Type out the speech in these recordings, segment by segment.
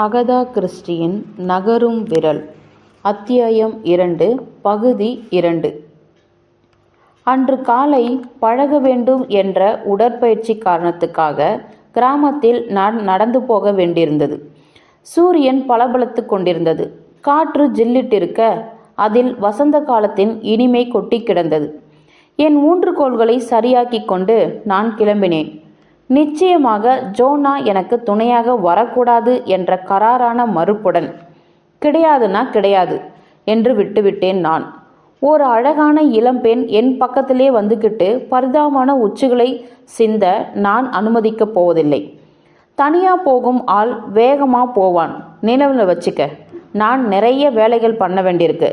Agatha கிறிஸ்டியின் நகரும் விரல். அத்தியாயம் இரண்டு பகுதி இரண்டு. அன்று காலை பழக வேண்டும் என்ற உடற்பயிற்சி காரணத்துக்காக கிராமத்தில் நான் நடந்து போக வேண்டியிருந்தது. சூரியன் பளபளத்து கொண்டிருந்தது. காற்று ஜில்லிட்டிருக்க அதில் வசந்த காலத்தின் இனிமை கொட்டி கிடந்தது. என் ஊன்றுகோல்களை சரியாக்கிக் கொண்டு நான் கிளம்பினேன். நிச்சயமாக ஜோனா எனக்கு துணையாக வரக்கூடாது என்ற கராரான மறுப்புடன் கிடையாதுன்னா கிடையாது என்று விட்டுவிட்டேன் நான். ஒரு அழகான இளம்பெண் என் பக்கத்திலே வந்துக்கிட்டு பரிதாபமான உச்சிகளை சிந்த நான் அனுமதிக்கப் போவதில்லை. தனியாக போகும் ஆள் வேகமாக போவான். நினைவில் வச்சுக்க நான் நிறைய வேலைகள் பண்ண வேண்டியிருக்கு.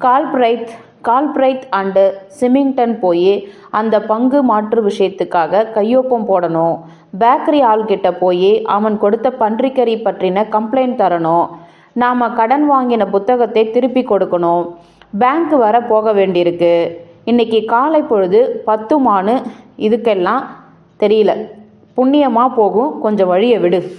கால்பிரைத் கால்பிரைத் அண்டு சிமிங்டன் போய் அந்த பங்கு மாற்று விஷயத்துக்காக கையொப்பம் போடணும். பேக்கரி ஆள்கிட்ட போய் அவன் கொடுத்த பன்றிக்கறி பற்றின கம்ப்ளைண்ட் தரணும். நாம் கடன் வாங்கின புத்தகத்தை திருப்பி கொடுக்கணும். பேங்க் வர போக வேண்டியிருக்கு. இன்னைக்கு காலை பொழுது பத்துமானு இதுக்கெல்லாம் தெரியல. புண்ணியமாக போகும். கொஞ்சம் வழியை விடு.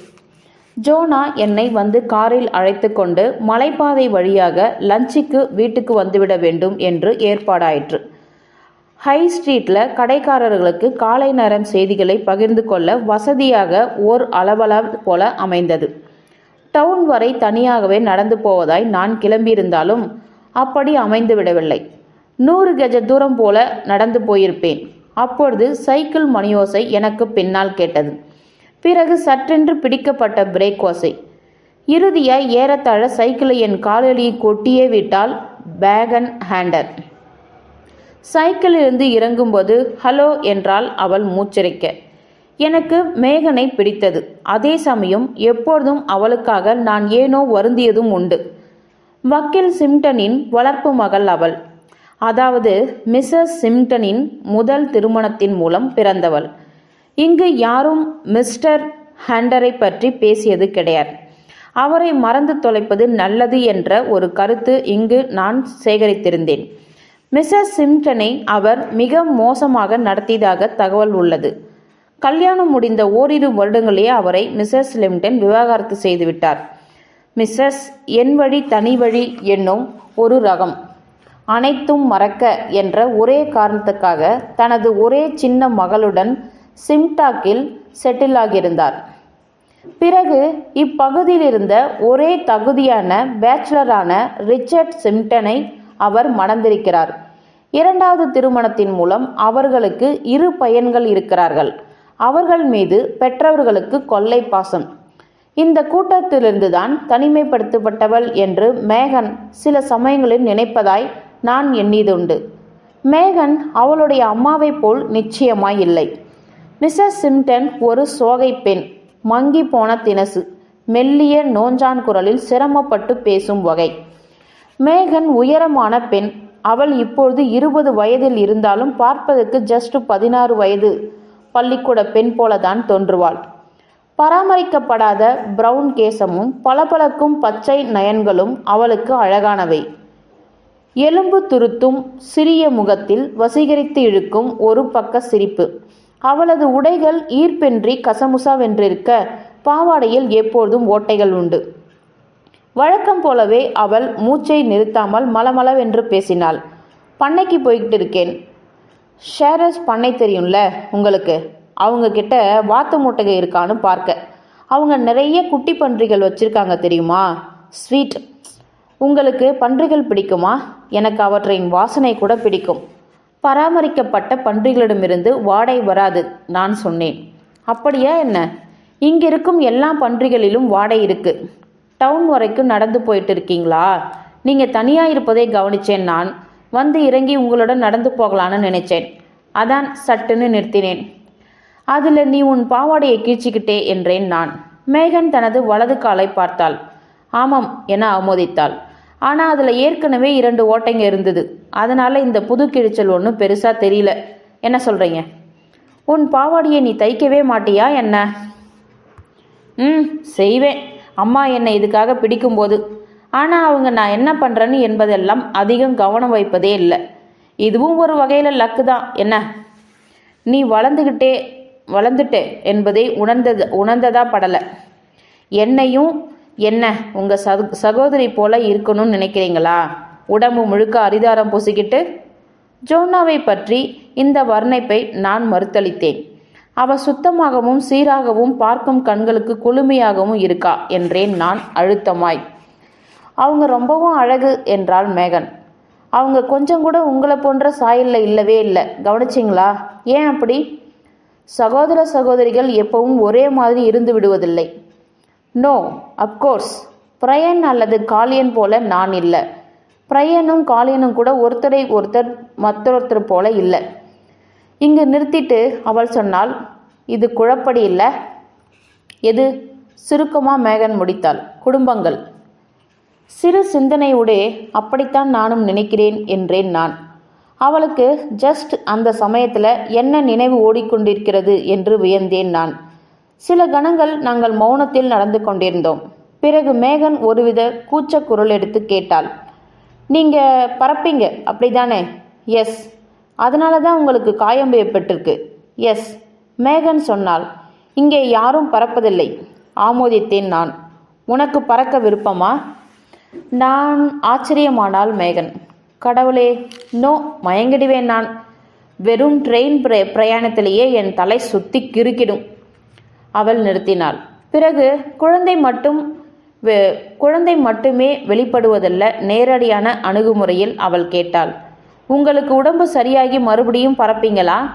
ஜோனா என்னை வந்து காரில் அழைத்து கொண்டு மலைப்பாதை வழியாக லஞ்சுக்கு வீட்டுக்கு வந்துவிட வேண்டும் என்று ஏற்பாடாயிற்று. ஹை ஸ்ட்ரீட்டில் கடைக்காரர்களுக்கு காலை நேரம் செய்திகளை பகிர்ந்து கொள்ள வசதியாக ஓர் அளவள போல அமைந்தது. டவுன் வரை தனியாகவே நடந்து போவதாய் நான் கிளம்பியிருந்தாலும் அப்படி அமைந்து விடவில்லை. நூறு கஜ தூரம் போல நடந்து போயிருப்பேன். அப்பொழுது சைக்கிள் மணியோசை எனக்கு பின்னால் கேட்டது. பிறகு சற்றென்று பிடிக்கப்பட்ட பிரேக் ஓசை இறுதியாய் ஏறத்தாழ சைக்கிளை என் காலடியை கொட்டியே விட்டால் பேகன் ஹேண்டர். சைக்கிளிலிருந்து இறங்கும்போது ஹலோ என்றால் அவள் மூச்சரிக்க. எனக்கு மேகனை பிடித்தது. அதே சமயம் எப்பொழுதும் அவளுக்காக நான் ஏனோ வருந்தியதும் உண்டு. வக்கீல் சிம்டனின் வளர்ப்பு மகள் அவள். அதாவது மிஸ்ஸஸ் சிம்டனின் முதல் திருமணத்தின் மூலம் பிறந்தவள். இங்கு யாரும் மிஸ்டர் ஹண்டரை பற்றி பேசியது கிடையாது. அவரை மறந்து தொலைப்பது நல்லது என்ற ஒரு கருத்து இங்கு நான் சேகரித்திருந்தேன். மிஸ்ஸஸ் சிம்டனை அவர் மிக மோசமாக நடத்தியதாக தகவல் உள்ளது. கல்யாணம் முடிந்த ஓரிரு வருடங்களே அவரை மிஸ்ஸஸ் லிம்டன் விவாகரத்து செய்துவிட்டார் மிஸ்ஸஸ் என் வழி தனி வழி என்னும் ஒரு ரகம். அனைத்தும் மறக்க என்ற ஒரே காரணத்துக்காக தனது ஒரே சின்ன மகளுடன் சிம்டாக்கில் செட்டில் ஆகியிருந்தார். பிறகு இப்பகுதியில் இருந்த ஒரே தகுதியான பேச்சுலரான ரிச்சர்ட் சிம்டனை அவர் மணந்திருக்கிறார். இரண்டாவது திருமணத்தின் மூலம் அவர்களுக்கு இரு பையன்கள் இருக்கிறார்கள். அவர்கள் மீது பெற்றவர்களுக்கு கொள்ளை பாசம். இந்த கூட்டத்திலிருந்துதான் தனிமைப்படுத்தப்பட்டவள் என்று மேகன் சில சமயங்களில் நினைப்பதாய் நான் எண்ணியதுண்டு. மேகன் அவளுடைய அம்மாவைப் போல் நிச்சயமாய் இல்லை. மிஸ்ஸஸ் சிம்டன் ஒரு சோகை பெண். மங்கி போன தினசு. மெல்லிய நோஞ்சான் குரலில் சிரமப்பட்டு பேசும் வகை. மேகன் உயரமான பெண். அவள் இப்பொழுது இருபது வயதில் இருந்தாலும் பார்ப்பதற்கு ஜஸ்ட் பதினாறு வயது. பள்ளிக்கூட பெண் போலதான் தோன்றுவாள். பராமரிக்கப்படாத பிரவுன் கேசமும் பளபளக்கும் பச்சை நயன்களும் அவளுக்கு அழகானவை. எலும்பு துருத்தும் சிறிய முகத்தில் வசீகரித்து இழுக்கும் ஒரு பக்க சிரிப்பு. அவளது உடைகள் ஈர்ப்பின்றி கசமுசாவென்றிருக்க பாவாடையில் எப்போதும் ஓட்டைகள் உண்டு. வழக்கம் போலவே அவள் மூச்சை நிறுத்தாமல் மலமளவென்று பேசினாள். பண்ணைக்கு போய்கிட்டு இருக்கேன். ஷேரஸ் பண்ணை தெரியும்ல உங்களுக்கு? அவங்க கிட்ட வாத்து மூட்டைகள் இருக்கான்னு பார்க்க. அவங்க நிறைய குட்டி பன்றிகள் வச்சிருக்காங்க தெரியுமா? ஸ்வீட். உங்களுக்கு பன்றிகள் பிடிக்குமா? எனக்கு அவற்றின் வாசனை கூட பிடிக்கும். பராமரிக்கப்பட்ட பன்றிகளிடமிருந்து வாடை வராது நான் சொன்னேன். அப்படியா என்ன? இங்கிருக்கும் எல்லா பன்றிகளிலும் வாடை இருக்கு. டவுன் வரைக்கும் நடந்து போயிட்டு இருக்கீங்களா நீங்கள் தனியாக இருப்பதை கவனிச்சேன் நான். வந்து இறங்கி உங்களுடன் நடந்து போகலான்னு நினைச்சேன். அதான் சட்டுன்னு நிறுத்தினேன். அதில் நீ உன் பாவாடையை கீழ்ச்சிக்கிட்டே என்றேன் நான். மேகன் தனது வலது காலை பார்த்தாள். ஆமாம் என ஆமோதித்தாள் ஆனால் அதில் ஏற்கனவே இரண்டு ஓட்டைங்க இருந்தது. அதனால் இந்த புது கிழிச்சல் ஒன்றும் பெருசாக தெரியல. என்ன சொல்கிறீங்க உன் பாவாடியை நீ தைக்கவே மாட்டியா என்ன? ம் செய்வேன். அம்மா என்னை இதுக்காக பிடிக்கும்போது. ஆனால் அவங்க நான் என்ன பண்ணுறேன்னு என்பதெல்லாம் அதிகம் கவனம் வைப்பதே இல்லை. இதுவும் ஒரு வகையில் லக்கு தான். என்ன? நீ வளர்ந்துக்கிட்டே வளர்ந்துட்டே என்பதை உணர்ந்தது உணர்ந்ததா படலை. என்னையும் என்ன உங்கள் சக சகோதரி போல இருக்கணும்னு நினைக்கிறீங்களா? உடம்பு முழுக்க அரிதாரம் பூசிக்கிட்டு? ஜோனாவை பற்றி இந்த வர்ணைப்பை நான் மறுத்தளித்தேன். அவ சுத்தமாகவும் சீராகவும் பார்க்கும் கண்களுக்கு குளுமையாகவும் இருக்கா என்றேன் நான் அழுத்தமாய். அவங்க ரொம்பவும் அழகு என்றாள் மேகன். அவங்க கொஞ்சம் கூட உங்களை போன்ற சாயல்ல இல்லவே இல்லை. கவனிச்சிங்களா? ஏன் அப்படி? சகோதர சகோதரிகள் எப்பவும் ஒரே மாதிரி இருந்து விடுவதில்லை. நோ அப்கோர்ஸ் பிரயன் அல்லது காளியன் போல நான் இல்லை. பிரயனும் காளியனும் கூட ஒருத்தரை ஒருத்தர் மற்றொருத்தர் போல இல்லை. இங்கு நிறுத்திட்டு அவள் சொன்னாள் இது குழப்படி இல்லை. எது? சுருக்கமாக மேகன் முடித்தாள். குடும்பங்கள். சிறு சிந்தனையுடே அப்படித்தான் நானும் நினைக்கிறேன் என்றேன் நான். அவளுக்கு ஜஸ்ட் அந்த சமயத்தில் என்ன நினைவு ஓடிக்கொண்டிருக்கிறது என்று வியந்தேன் நான். சில கணங்கள் நாங்கள் மௌனத்தில் நடந்து கொண்டிருந்தோம். பிறகு மேகன் ஒருவித கூச்ச குரல் எடுத்து கேட்டாள். நீங்க பறப்பீங்க அப்படிதானே? எஸ் அதனால தான் உங்களுக்கு காயம் ஏற்பட்டிருக்கு. எஸ் மேகன் சொன்னால் இங்கே யாரும் பறப்பதில்லை ஆமோதித்தேன் நான். உனக்கு பறக்க விருப்பமா? நான் ஆச்சரியமானாள் மேகன். கடவுளே நோ மயங்கிடுவேன் நான். வெறும் ட்ரெயின் பிர பிரயாணத்திலேயே என் தலை சுத்தி கிறுக்கிடும். அவள் நிறுத்தினாள். பிறகு குழந்தை மட்டும் வெ- குழந்தை மட்டுமே வெளிப்படுவதல்ல நேரடியான அணுகுமுறையில் அவள் கேட்டாள். உங்களுக்கு உடம்பு சரியாகி மறுபடியும் பறப்பீங்களா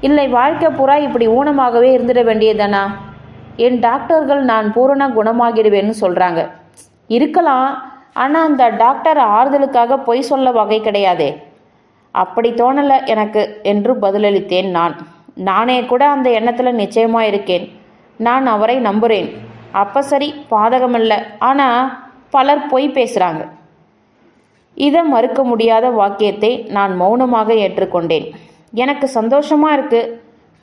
இல்லை வாழ்க்கை பூரா இப்படி ஊனமாகவே இருந்துட வேண்டியதானா என் டாக்டர்கள் நான் பூரண குணமாகிடுவேன்னு சொல்கிறாங்க இருக்கலாம் ஆனால் அந்த டாக்டர் ஆறுதலுக்காக பொய் சொல்ல வகை கிடையாதே. அப்படி தோணலை எனக்கு என்று பதிலளித்தேன் நான். நானே கூட அந்த எண்ணத்தில் நிச்சயமாக இருக்கேன். நான் அவரை நம்புகிறேன் அப்போ சரி பாதகமல்ல. ஆனால் பலர் பொய் பேசுகிறாங்க இதை மறுக்க முடியாத வாக்கியத்தை நான் மௌனமாக ஏற்றுக்கொண்டேன். எனக்கு சந்தோஷமாக இருக்குது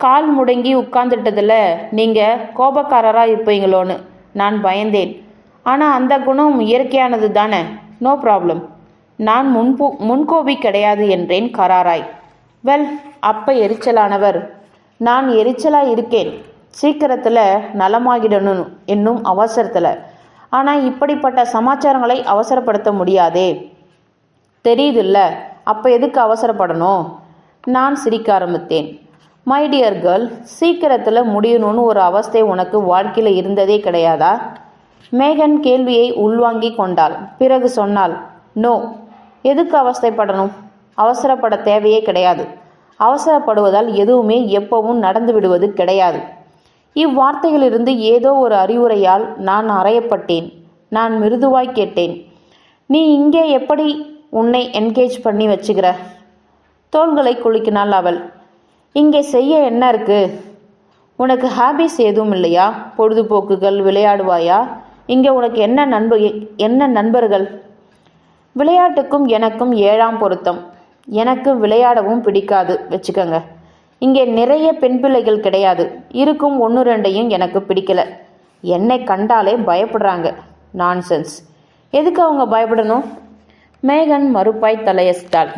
கால் முடங்கி உட்கார்ந்துட்டதில் நீங்கள் கோபக்காரராக இருப்பீங்களோன்னு நான் பயந்தேன். ஆனால் அந்த குணம் இயற்கையானது தானே. No problem. நான் முன்பு முன்கோபி கிடையாது என்றேன் கராராய். வெல் அப்ப எரிச்சலானவர். நான் எரிச்சலாக இருக்கேன். சீக்கிரத்தில் நலமாகிடணும் என்னும் அவசரத்தில். ஆனால் இப்படிப்பட்ட சமாச்சாரங்களை அவசரப்படுத்த முடியாதே. தெரியுதுல்ல அப்போ எதுக்கு அவசரப்படணும்? நான் சிரிக்க ஆரம்பித்தேன். மை டியர் கேர்ள் சீக்கிரத்தில் முடியணும்னு ஒரு அவஸ்தை உனக்கு வாழ்க்கையில் இருந்ததே கிடையாதா? மேகன் கேள்வியை உள்வாங்கி கொண்டாள். பிறகு சொன்னாள் நோ எதுக்கு அவஸ்தைப்படணும்? அவசரப்பட தேவையே கிடையாது. அவசரப்படுவதால் எதுவுமே எப்பவும் நடந்து விடுவது கிடையாது. இவ்வார்த்தைகளிலிருந்து ஏதோ ஒரு அறிவுரையால் நான் அறையப்பட்டேன். நான் மிருதுவாய் கேட்டேன். நீ இங்கே எப்படி உன்னை என்கேஜ் பண்ணி வச்சுக்கிற? தோள்களை குலுக்கினாள் அவள். இங்கே செய்ய என்ன இருக்கு? உனக்கு ஹாபிஸ் எதுவும் இல்லையா? பொழுதுபோக்குகள் விளையாடுவாயா? இங்கே உனக்கு என்ன நண்ப என்ன நண்பர்கள்? விளையாட்டுக்கும் எனக்கும் ஏழாம் பொருத்தம். எனக்கு விளையாடவும் பிடிக்காது. வச்சுக்கோங்க. இங்கே நிறைய பெண் பிள்ளைகள் கிடையாது. இருக்கும் ஒன்று ரெண்டையும் எனக்கு பிடிக்கல. என்னை கண்டாலே பயப்படுறாங்க. நான்சென்ஸ் எதுக்கு அவங்க பயப்படணும்? மேகன் மறுப்பாய் தலையசித்தாள்.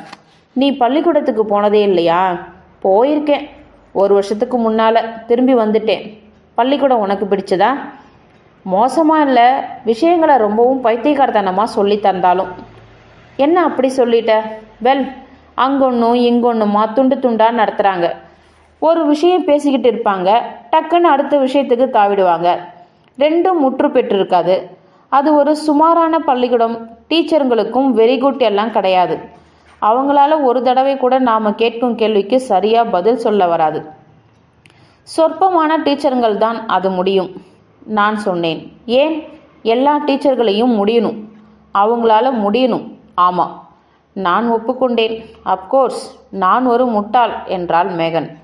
நீ பள்ளிக்கூடத்துக்கு போனதே இல்லையா? போயிருக்கேன். ஒரு வருஷத்துக்கு முன்னால் திரும்பி வந்துட்டேன். பள்ளிக்கூடம் உனக்கு பிடிச்சதா? மோசமாக இல்லை. விஷயங்களை ரொம்பவும் பைத்தியகார்த்தனமாக சொல்லி தந்தாலும். என்ன அப்படி சொல்லிட்ட? வெல் அங்கொன்னும் இங்கொன்னுமா துண்டு துண்டாக நடத்துகிறாங்க ஒரு விஷயம் பேசிக்கிட்டு இருப்பாங்க டக்குன்னு அடுத்த விஷயத்துக்கு தாவிடுவாங்க. ரெண்டும் முற்று பெற்றிருக்காது. அது ஒரு சுமாரான பள்ளிக்கூடம் டீச்சருங்களுக்கும் வெரி குட் எல்லாம் கிடையாது. அவங்களால ஒரு தடவை கூட நாம் கேட்கும் கேள்விக்கு சரியாக பதில் சொல்ல வராது. சொற்பமான டீச்சருங்கள் தான் அது முடியும் நான் சொன்னேன். ஏன்? எல்லா டீச்சர்களையும் முடியணும். அவங்களால முடியணும். ஆமாம் நான் ஒப்புக்கொண்டேன். அப்கோர்ஸ் நான் ஒரு முட்டாள் என்றாள் மேகன்.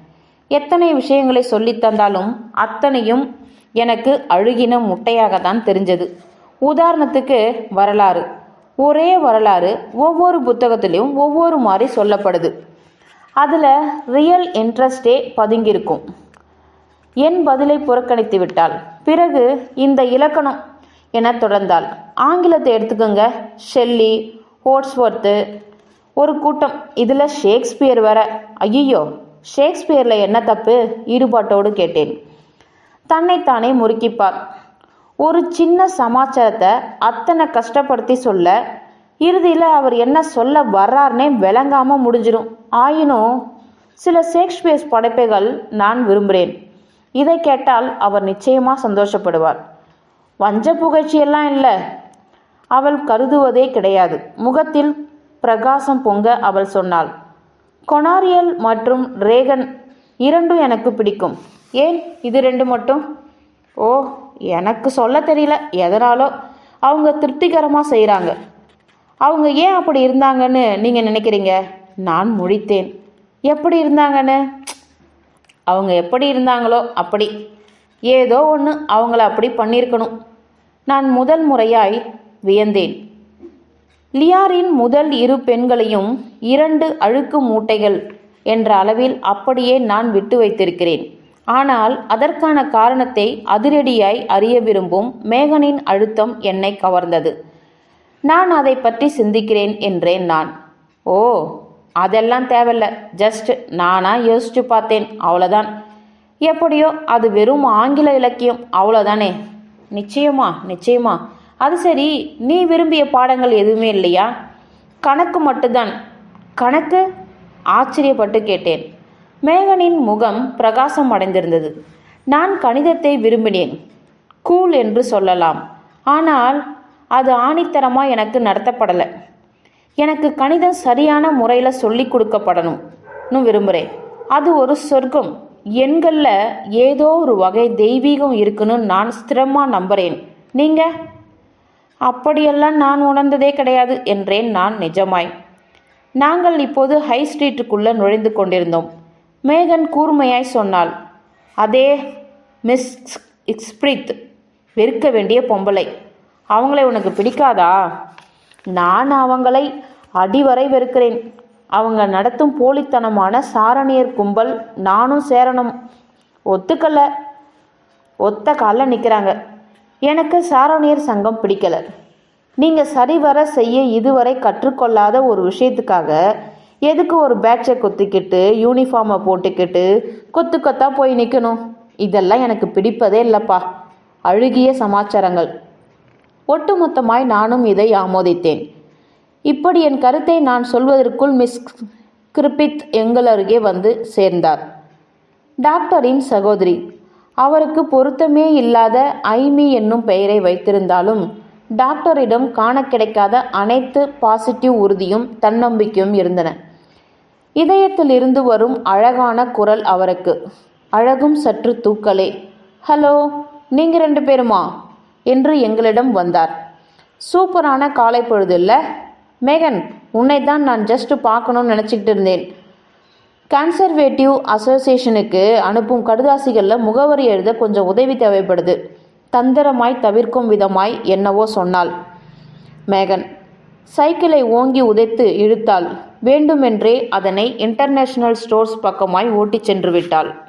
எத்தனை விஷயங்களை சொல்லி தந்தாலும் அத்தனையும் எனக்கு அழுகின முட்டையாக தான் தெரிஞ்சது. உதாரணத்துக்கு வரலாறு. ஒரே வரலாறு ஒவ்வொரு புத்தகத்திலையும் ஒவ்வொரு மாதிரி சொல்லப்படுது. அதில் ரியல் இன்ட்ரெஸ்டே பதுங்கியிருக்கும். என் பதிலை புறக்கணித்து விட்டாள் பிறகு இந்த இலக்கணம் என தொடர்ந்தாள் ஆங்கிலத்தை எடுத்துக்கோங்க. ஷெல்லி ஹோட்ஸ்வொர்த்து ஒரு கூட்டம். இதில் ஷேக்ஸ்பியர் வேற. ஐயோ ஷேக்ஸ்பியரில் என்ன தப்பு? ஈடுபாட்டோடு கேட்டேன். தன்னைத்தானே முறுக்கிப்பார். ஒரு சின்ன சமாச்சாரத்தை அத்தனை கஷ்டப்படுத்தி சொல்ல இறுதியில் அவர் என்ன சொல்ல வர்றார்னே விளங்காமல் முடிஞ்சிடும். ஆயினும் சில ஷேக்ஸ்பியர்ஸ் படைப்புகள் நான் விரும்புகிறேன் இதை கேட்டால் அவர் நிச்சயமாக சந்தோஷப்படுவார். வஞ்ச புகழ்ச்சியெல்லாம் இல்லை. அவள் கருதுவதே கிடையாது. முகத்தில் பிரகாசம் பொங்க அவள் சொன்னாள். கொனாரியல் மற்றும் ரேகன் இரண்டும் எனக்கு பிடிக்கும். ஏன் இது ரெண்டு மட்டும்? ஓ எனக்கு சொல்ல தெரியல. எதனாலோ? அவங்க திருப்திகரமாக செய்கிறாங்க அவங்க ஏன் அப்படி இருந்தாங்கன்னு நீங்கள் நினைக்கிறீங்க? நான் முடித்தேன் எப்படி இருந்தாங்கன்னு? அவங்க எப்படி இருந்தாங்களோ அப்படி. ஏதோ ஒன்று அவங்கள அப்படி பண்ணியிருக்கணும். நான் முதல் முறையாய் வியந்தேன். லியாரின் முதல் இரு பெண்களையும் இரண்டு அழுக்கு மூட்டைகள் என்ற அளவில் அப்படியே நான் விட்டு வைத்திருக்கிறேன். ஆனால் அதற்கான காரணத்தை அதிரடியாய் அறிய விரும்பும் மேகனின் அழுத்தம் என்னை கவர்ந்தது. நான் அதை பற்றி சிந்திக்கிறேன் என்றேன் நான். ஓ அதெல்லாம் தேவையில்ல. ஜஸ்ட் நானா யோசிச்சு பார்த்தேன். அவ்வளோதான் எப்படியோ அது வெறும் ஆங்கில இலக்கியம். அவ்வளோதானே நிச்சயமா நிச்சயமா. அது சரி நீ விரும்பிய பாடங்கள் எதுவுமே இல்லையா? கணக்கு மட்டும்தான். கணக்கு? ஆச்சரியப்பட்டு கேட்டேன். மேகனின் முகம் பிரகாசம் அடைந்திருந்தது. நான் கணிதத்தை விரும்பினேன். கூல் என்று சொல்லலாம். ஆனால் அது ஆணித்தரமாக எனக்கு நடத்தப்படலை. எனக்கு கணிதம் சரியான முறையில் சொல்லி கொடுக்கப்படணும்னு விரும்புகிறேன் அது ஒரு சொர்க்கம். எண்களில் ஏதோ ஒரு வகை தெய்வீகம் இருக்குன்னு நான் ஸ்திரமாக நம்புகிறேன் நீங்கள் அப்படியெல்லாம் நான் உணர்ந்ததே கிடையாது என்றேன் நான் நிஜமாய். நாங்கள் இப்போது ஹை ஸ்ட்ரீட்டுக்குள்ளே நுழைந்து கொண்டிருந்தோம். மேகன் கூர்மையாய் சொன்னாள் அதே மிஸ் இக்ஸ்பிரித் வெறுக்க வேண்டிய பொம்பளை. அவங்களை உனக்கு பிடிக்காதா? நான் அவங்களை அடிவரை வெறுக்கிறேன். அவங்க நடத்தும் போலித்தனமான சாரணியர் கும்பல் நானும் சேரணும். ஒத்துக்கல. ஒத்த காலில் நிற்கிறாங்க எனக்கு சாரணியர் சங்கம் பிடிக்கல. நீங்கள் சரிவர செய்ய இதுவரை கற்றுக்கொள்ளாத ஒரு விஷயத்துக்காக எதுக்கு ஒரு பேட்சை கொத்திக்கிட்டு யூனிஃபார்மை போட்டுக்கிட்டு கொத்து கொத்தா போய் நிற்கணும் இதெல்லாம் எனக்கு பிடிப்பதே இல்லைப்பா. அழுகிய சமாச்சாரங்கள். ஒட்டுமொத்தமாய் நானும் இதை ஆமோதித்தேன். இப்படி என் கருத்தை நான் சொல்வதற்குள் மிஸ் கிருபித் எங்கள் அருகே வந்து சேர்ந்தார். டாக்டரின் சகோதரி. அவருக்கு பொருத்தமே இல்லாத ஐமி என்னும் பெயரை வைத்திருந்தாலும் டாக்டரிடம் காண கிடைக்காத அனைத்து பாசிட்டிவ் உறுதியும் தன்னம்பிக்கையும் இருந்தன. இதயத்தில் இருந்து வரும் அழகான குரல் அவருக்கு அழகும் சற்று தூக்கலே. ஹலோ நீங்கள் ரெண்டு பேருமா? என்று எங்களிடம் வந்தார். சூப்பரான காலை பொழுது இல்லை. மேகன் உன்னை தான் நான் ஜஸ்ட் பார்க்கணும்னு நினச்சிக்கிட்டு இருந்தேன். கன்சர்வேட்டிவ் அசோசியேஷனுக்கு அனுப்பும் கடுதாசிகளில் முகவரி எழுத கொஞ்சம் உதவி தேவைப்படுது. தந்திரமாய் தவிர்க்கும் விதமாய் என்னவோ சொன்னாள். மேகன் சைக்கிளை ஓங்கி உதைத்து இழுத்தாள். வேண்டுமென்றே அதனை இன்டர்நேஷனல் ஸ்டோர்ஸ் பக்கமாய் ஓட்டிச் சென்று விட்டாள்.